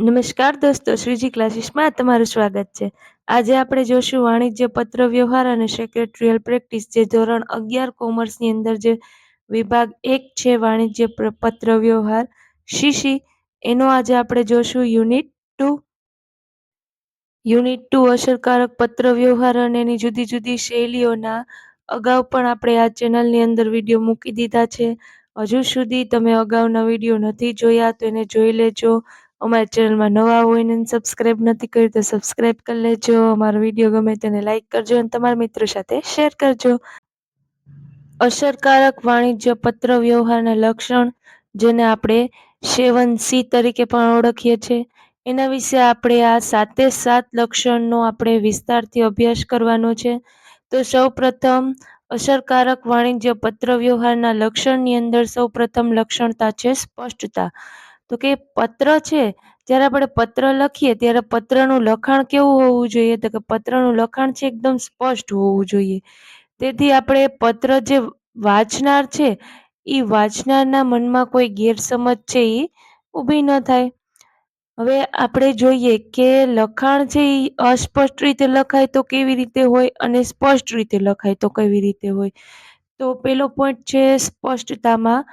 નમસ્કાર દોસ્તો, શ્રીજી ક્લાસીસમાં તમારું સ્વાગત છે. આજે આપણે જોશું વાણિજ્ય પત્ર વ્યવહાર અને સેક્રેટરીયલ પ્રેક્ટિસ જે ધોરણ અગિયાર કોમર્સની અંદર જે વિભાગ એક છે વાણિજ્ય પત્ર વ્યવહાર. શીશી એનો આજે આપણે જોશું યુનિટ ટુ. યુનિટ ટુ અસરકારક પત્ર વ્યવહાર અને એની જુદી જુદી શૈલીઓના અગાઉ પણ આપણે આ ચેનલની અંદર વીડિયો મૂકી દીધા છે. હજુ સુધી તમે અગાઉના વીડિયો નથી જોયા તો એને જોઈ લેજો. અમારી ચેનલમાં નવા હોય ને સબસ્ક્રાઈબ નથી કરી તો સબસ્ક્રાઈબ કરી લેજો. અમારો વીડિયો ગમે તેને લાઇક કરજો અને તમારા મિત્રો સાથે શેર કરજો. અસરકારક વાણિજ્ય પત્ર વ્યવહારના લક્ષણ જેને આપણે સેવન સી તરીકે પણ ઓળખીએ છીએ. એના વિશે આપણે આ સાતે સાત લક્ષણનો આપણે વિસ્તારથી અભ્યાસ કરવાનો છે. તો સૌ પ્રથમ અસરકારક વાણિજ્ય પત્ર વ્યવહારના લક્ષણની અંદર સૌ પ્રથમ લક્ષણતા છે સ્પષ્ટતા. તો કે પત્ર છે, જ્યારે આપણે પત્ર લખીએ ત્યારે પત્રનું લખાણ કેવું હોવું જોઈએ? તો કે પત્રનું લખાણ છે એકદમ સ્પષ્ટ હોવું જોઈએ. તેથી આપણે પત્ર જે વાંચનાર છે એ વાંચનારના મનમાં કોઈ ગેરસમજ છે એ ઊભી ન થાય. હવે આપણે જોઈએ કે લખાણ છે એ અસ્પષ્ટ રીતે લખાય તો કેવી રીતે હોય અને સ્પષ્ટ રીતે લખાય તો કેવી રીતે હોય? તો પેલો પોઈન્ટ છે સ્પષ્ટતામાં.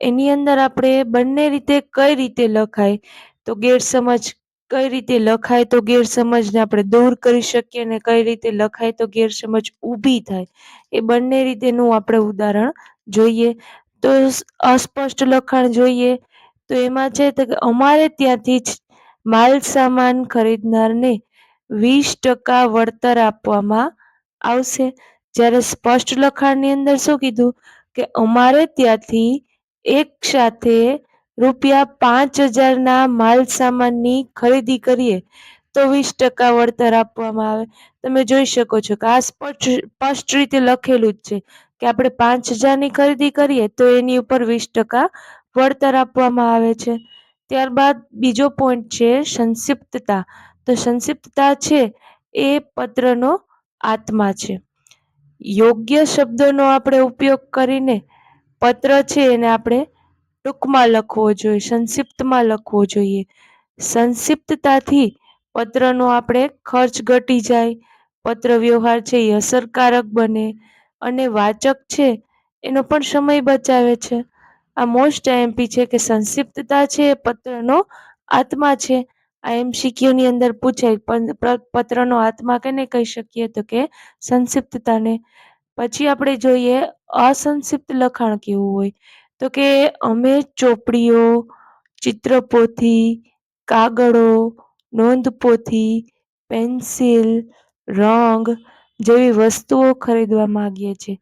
એની અંદર આપણે બંને રીતે કઈ રીતે લખાય? તો ગેરસમજ કઈ રીતે લખાય? તો ગેરસમજને આપણે દૂર કરી શકીએ અને કઈ રીતે લખાય? તો ગેરસમજ ઊભી થાય. એ બંને રીતેનું આપણે ઉદાહરણ જોઈએ. તો અસ્પષ્ટ લખાણ જોઈએ. તો એમાં છે તો કે અમારે ત્યાંથી જ માલ સામાન ખરીદનારને વીસ ટકા વળતર આપવામાં આવશે. જ્યારે સ્પષ્ટ લખાણની અંદર શું કીધું? કે અમારે ત્યાંથી એક સાથે રૂપિયા પાંચ હજારના માલ સામાનની ખરીદી કરીએ, તો વીસ ટકા વળતર આપવામાં આવે. તમે જોઈ શકો છો કે આ સ્પષ્ટ સ્પષ્ટ રીતે લખેલું જ છે કે આપણે પાંચ હજારની ખરીદી કરીએ, તો એની ઉપર વીસ ટકા વળતર આપવામાં આવે છે. ત્યારબાદ બીજો પોઈન્ટ છે સંક્ષિપ્તતા. તો સંક્ષિપ્તતા છે એ પત્રનો આત્મા છે. યોગ્ય શબ્દોનો આપણે ઉપયોગ કરીને પત્ર છે એને આપણે ટૂંકમાં લખવો જોઈએ, સંક્ષિપ્તમાં લખવો જોઈએ. સંક્ષિપ્તતાથી પત્રનો આપણે ખર્ચ ઘટી જાય, પત્ર વ્યવહાર છે એ અસરકારક બને અને વાચક છે એનો પણ સમય બચાવે છે. આ મોસ્ટ એમપી છે કે સંક્ષિપ્તતા છે એ પત્રનો આત્મા છે. આ એમસીક્યુની અંદર પૂછાય પત્રનો આત્મા કેને કહી શકીએ તો કે સંક્ષિપ્તતાને. પછી આપણે જોઈએ અસંક્ષિપ્ત લખાણ કેવું હોય? તો કે અમે ચોપડીઓ, ચિત્રપોથી, કાગળો, નોંધપોથી, પેન્સિલ, રંગ જેવી વસ્તુઓ ખરીદવા માંગીએ છીએ.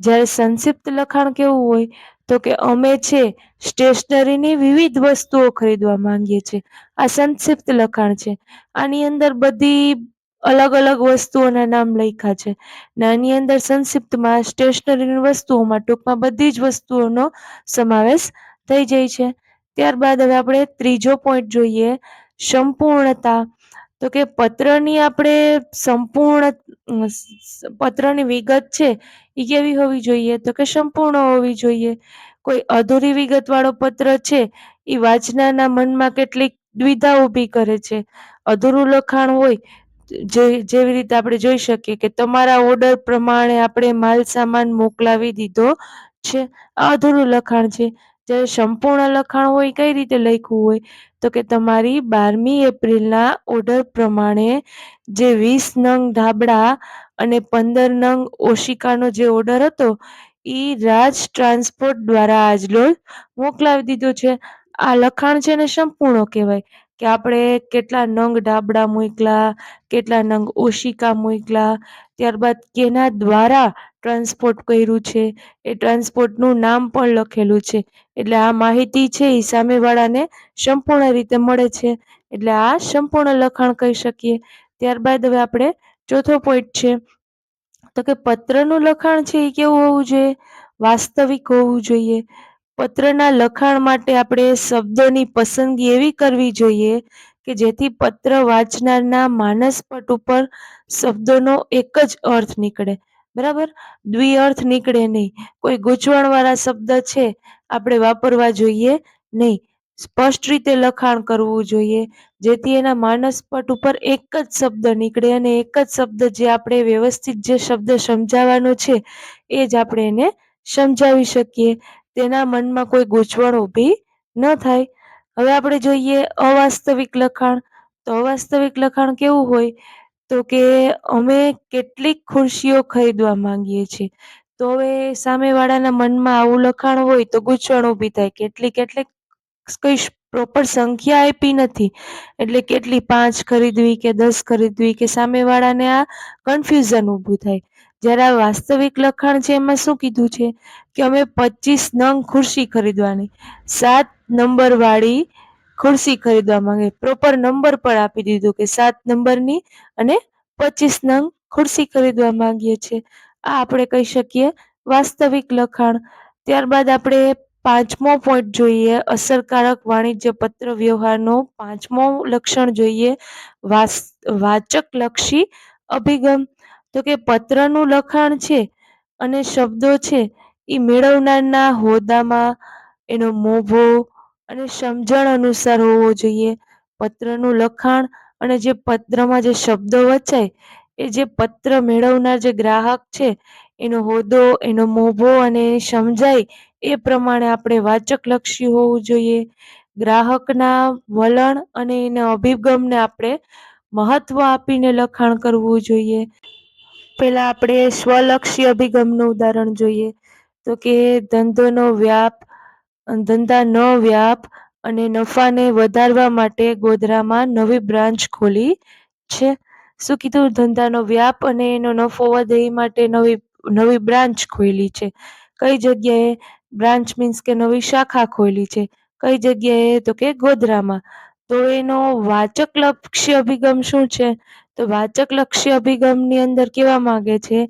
જ્યારે સંક્ષિપ્ત લખાણ કેવું હોય? તો કે અમે છે સ્ટેશનરીની વિવિધ વસ્તુઓ ખરીદવા માંગીએ છીએ. આ સંક્ષિપ્ત લખાણ છે. આની અંદર બધી અલગ અલગ વસ્તુઓના નામ લખ્યા છે. ને આની અંદર સંક્ષિપ્તમાં સ્ટેશનરીની વસ્તુઓમાં ટૂંકમાં બધી જ વસ્તુઓનો સમાવેશ થઈ જાય છે. ત્યારબાદ હવે આપણે ત્રીજો પોઈન્ટ જોઈએ, સંપૂર્ણતા. તો કે પત્રની આપણે સંપૂર્ણ, પત્રની વિગત છે એ કેવી હોવી જોઈએ? તો કે સંપૂર્ણ હોવી જોઈએ. કોઈ અધૂરી વિગતવાળો પત્ર છે એ વાંચનારના મનમાં કેટલીક દ્વિધા ઊભી કરે છે. અધૂરું લખાણ હોય જે, જેવી રીતે આપણે જોઈ શકીએ કે તમારા ઓર્ડર પ્રમાણે આપણે માલ સામાન મોકલાવી દીધો છે. આ અધૂરું લખાણ છે. જ્યારે સંપૂર્ણ લખાણ હોય, કઈ રીતે લખ્યું હોય? તો કે તમારી બારમી એપ્રિલના ઓર્ડર પ્રમાણે જે વીસ નંગ ધાબળા અને પંદર નંગ ઓશિકાનો જે ઓર્ડર હતો એ રાજ ટ્રાન્સપોર્ટ દ્વારા આજરોજ મોકલાવી દીધો છે. આ લખાણ છે ને સંપૂર્ણ કહેવાય. કે આપણે કેટલા નંગ ડાબડા મૂકલા, કેટલા નંગ ઓશિકા મૂકલા, ત્યારબાદ કેના દ્વારા ટ્રાન્સપોર્ટ કર્યું છે? એ ટ્રાન્સપોર્ટનું નામ પણ લખેલું છે. એટલે આ માહિતી છે એ સામેવાળાને સંપૂર્ણ રીતે મળે છે. એટલે આ સંપૂર્ણ લખાણ કહી શકીએ. ત્યારબાદ હવે આપણે ચોથો પોઈન્ટ છે. તો કે પત્રનું લખાણ છે એ કેવું હોવું જોઈએ? વાસ્તવિક હોવું જોઈએ. પત્રના લખાણ માટે આપણે શબ્દોની પસંદગી એવી કરવી જોઈએ કે જેથી પત્ર વાંચનારના માનસપટ ઉપર શબ્દોનો એક જ અર્થ નીકળે. બરાબર? દ્વિઅર્થ નીકળે નહીં. કોઈ ગૂંચવણવાળા શબ્દ છે, આપણે વાપરવા જોઈએ નહીં. સ્પષ્ટ રીતે લખાણ કરવું જોઈએ, જેથી એના માનસપટ ઉપર એક જ શબ્દ નીકળે અને એક જ શબ્દ જે આપણે વ્યવસ્થિત જે શબ્દ સમજાવવાનો છે, એ જ આપણે એને સમજાવી શકીએ. તેના મનમાં કોઈ ગૂંચવણ ઊભી ન થાય. હવે આપણે જોઈએ અવાસ્તવિક લખાણ. તો અવાસ્તવિક લખાણ કેવું હોય? તો કે અમે કેટલીક ખુરશીઓ ખરીદવા માંગીએ છીએ. તો હવે સામેવાળાના મનમાં આવું લખાણ હોય તો ગૂંચવણ ઊભી થાય. કેટલી કેટલીક કઈ પ્રોપર સંખ્યા આપી નથી. એટલે કેટલી પાંચ ખરીદવી કે દસ ખરીદવી કે સામેવાળાને આ કન્ફ્યુઝન ઊભું થાય. જ્યારે આ વાસ્તવિક લખાણ છે, એમાં શું કીધું છે કે અમે પચીસ નંગ ખુરશી ખરીદવાની, સાત નંબર વાળી ખુરશી ખરીદવા માંગે. પ્રોપર નંબર પણ આપી દીધું કે સાત નંબરની અને પચીસ નંગ ખુરશી ખરીદવા માંગીએ છીએ. આ આપણે કહી શકીએ વાસ્તવિક લખાણ. ત્યારબાદ આપણે પાંચમો પોઈન્ટ જોઈએ, અસરકારક વાણિજ્ય પત્ર વ્યવહારનો પાંચમો લક્ષણ જોઈએ વાચક લક્ષી અભિગમ. તો કે પત્રનું લખાણ છે અને શબ્દો છે, એ મેળવનારના હોદ્દામાં એનો મોભો અને સમજણ અનુસાર હોવો જોઈએ. પત્રનું લખાણ અને જે પત્રમાં જે શબ્દો વચાય, એ જે પત્ર મેળવનાર જે ગ્રાહક છે, એનો હોદ્દો, એનો મોભો અને સમજાય, એ પ્રમાણે આપણે વાચક લક્ષી હોવું જોઈએ. ગ્રાહકના વલણ અને એના અભિગમને આપણે મહત્વ આપીને લખાણ કરવું જોઈએ. પેલા આપણે સ્વલક્ષી અભિગમનું ઉદાહરણ જોઈએ. તો કે ધંધોનો વ્યાપ ધંધાનો વ્યાપ અને નફાને વધારવા માટે ગોધરામાં નવી બ્રાન્ચ ખોલી છે. શું કીધું? ધંધાનો વ્યાપ અને એનો નફો વધે એ માટે નવી નવી બ્રાન્ચ ખોલી છે. કઈ જગ્યાએ? બ્રાન્ચ મીન્સ કે નવી શાખા ખોલી છે. કઈ જગ્યાએ? તો કે ગોધરામાં. તો એનો વાચક લક્ષ્ય અભિગમ શું છે? તો વાચક લક્ષ્ય અભિગમની અંદર કેવા માંગે છે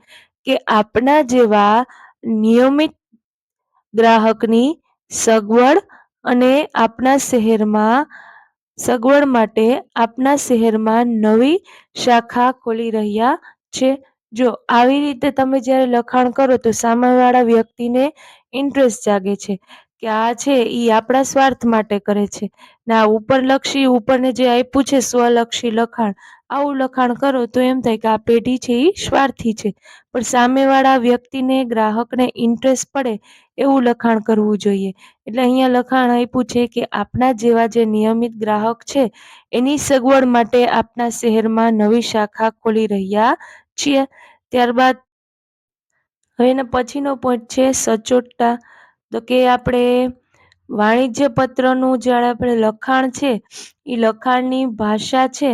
કે આપના જેવા નિયમિત ગ્રાહકની સગવડ અને આપના શહેરમાં સગવડ માટે આપના શહેરમાં નવી શાખા ખોલી રહ્યા છે. જો આવી રીતે તમે જ્યારે લખાણ કરો તો સામેવાળા વ્યક્તિને ઇન્ટરેસ્ટ જાગે છે કે આ છે એ આપણા સ્વાર્થ માટે કરે છે. ને, ઉપરલક્ષી ઉપરને જે આપ્યું છે સ્વલક્ષી લખાણ આવું લખાણ કરો તો એમ થાય કે આ પેઢી છે એ સ્વાર્થી છે. પણ સામેવાળા વ્યક્તિને, ગ્રાહકને ઇન્ટરેસ્ટ પડે એવું લખાણ કરવું જોઈએ. એટલે અહીંયા લખાણ આપ્યું છે કે આપના જેવા જે નિયમિત ગ્રાહક છે, એની સગવડ માટે આપના શહેરમાં નવી શાખા ખોલી રહ્યા છીએ. ત્યારબાદ હવે એના પછીનો પોઈન્ટ છે સચોટતા. તો કે આપણે વાણિજ્ય પત્રનું જ્યારે આપણે લખાણ છે એ લખાણની ભાષા છે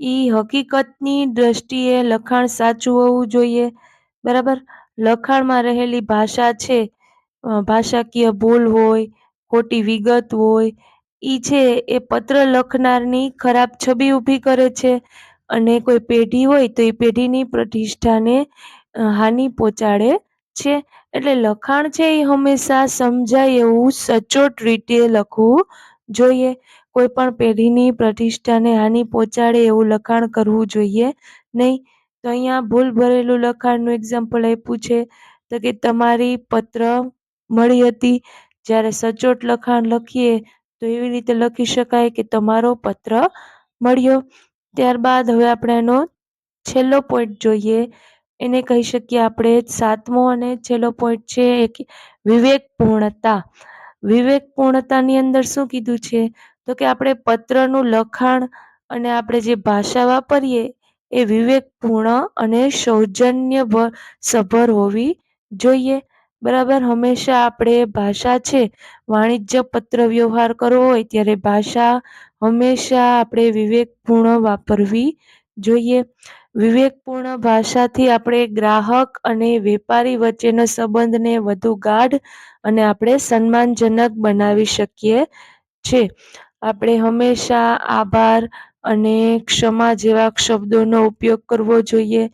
એ હકીકતની દ્રષ્ટિએ લખાણ સાચું હોવું જોઈએ. બરાબર? લખાણમાં રહેલી ભાષા છે ભાષાકીય ભૂલ હોય, ખોટી વિગત હોય એ છે એ પત્ર લખનારની ખરાબ છબી ઊભી કરે છે અને કોઈ પેઢી હોય તો એ પેઢીની પ્રતિષ્ઠાને હાનિ પહોંચાડે છે. એટલે લખાણ છે એ હંમેશા સમજાય એવું સચોટ રીતે લખવું જોઈએ. કોઈ પણ પેઢીની પ્રતિષ્ઠાને હાનિ પહોંચાડે એવું લખાણ કરવું જોઈએ નહીં. તો અહીંયા ભૂલ ભરેલું લખાણનું એક્ઝામ્પલ આપ્યું છે તો કે તમારી પત્ર મળી હતી. જ્યારે સચોટ લખાણ લખીએ તો એવી રીતે લખી શકાય કે તમારો પત્ર મળ્યો. ત્યારબાદ હવે આપણે એનો છેલ્લો પોઈન્ટ જોઈએ. એને કહી શકીએ આપણે સાતમો અને છેલ્લો પોઈન્ટ છે એક વિવેકપૂર્ણતા. વિવેકપૂર્ણતાની અંદર શું કીધું છે? તો કે આપણે પત્રનું લખાણ અને આપણે જે ભાષા વાપરીએ, એ વિવેકપૂર્ણ અને સૌજન્ય સભર હોવી જોઈએ. બરાબર? હંમેશા આપણે ભાષા છે, વાણિજ્ય પત્ર વ્યવહાર કરવો હોય ત્યારે ભાષા હંમેશા આપણે વિવેકપૂર્ણ વાપરવી જોઈએ. વિવેકપૂર્ણ ભાષાથી આપણે ગ્રાહક અને વેપારી વચ્ચેનો સંબંધને વધુ ગાઢ અને આપણે સન્માનજનક બનાવી શકીએ છે આપણે હંમેશા આભાર અને ક્ષમા જેવા શબ્દોનો ઉપયોગ કરવો જોઈએ.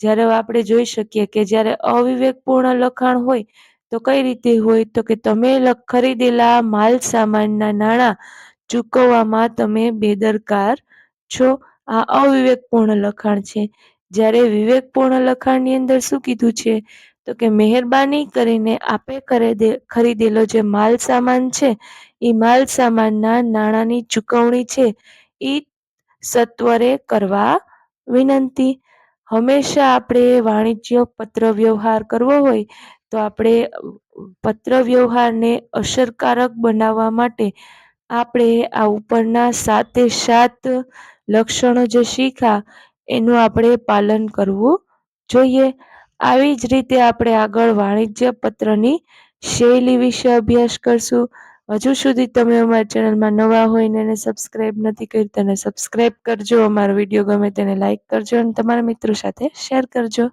જ્યારે આપણે જોઈ શકીએ કે જ્યારે અવિવેકપૂર્ણ લખાણ હોય, તો કઈ રીતે હોય? તો કે તમે ખરીદેલા માલ સામાનના નાણાં ચૂકવવામાં તમે બેદરકાર છો. આ અવિવેકપૂર્ણ લખાણ છે. જ્યારે વિવેકપૂર્ણ લખાણની અંદર શું કીધું છે? તો કે મહેરબાની કરીને આપે ખરીદેલો જે માલ સામાન છે એ માલ સામાનના નાણાંની ચૂકવણી છે એ સત્વરે કરવા વિનંતી. હંમેશા આપણે વાણિજ્ય પત્ર વ્યવહાર કરવો હોય તો આપણે પત્ર વ્યવહારને અસરકારક બનાવવા માટે આપણે આ ઉપરના સાતે સાત લક્ષણો જે શીખા એનું આપણે પાલન કરવું જોઈએ. આવી જ રીતે આપણે આગળ વાણિજ્ય પત્રની શૈલી વિશે અભ્યાસ કરશું. હજુ સુધી તમે અમારી ચેનલમાં નવા હોય ને એને સબસ્ક્રાઈબ નથી કરી, તેને સબસ્ક્રાઈબ કરજો. અમારો વીડિયો ગમે તેને લાઈક કરજો અને તમારા મિત્રો સાથે શેર કરજો.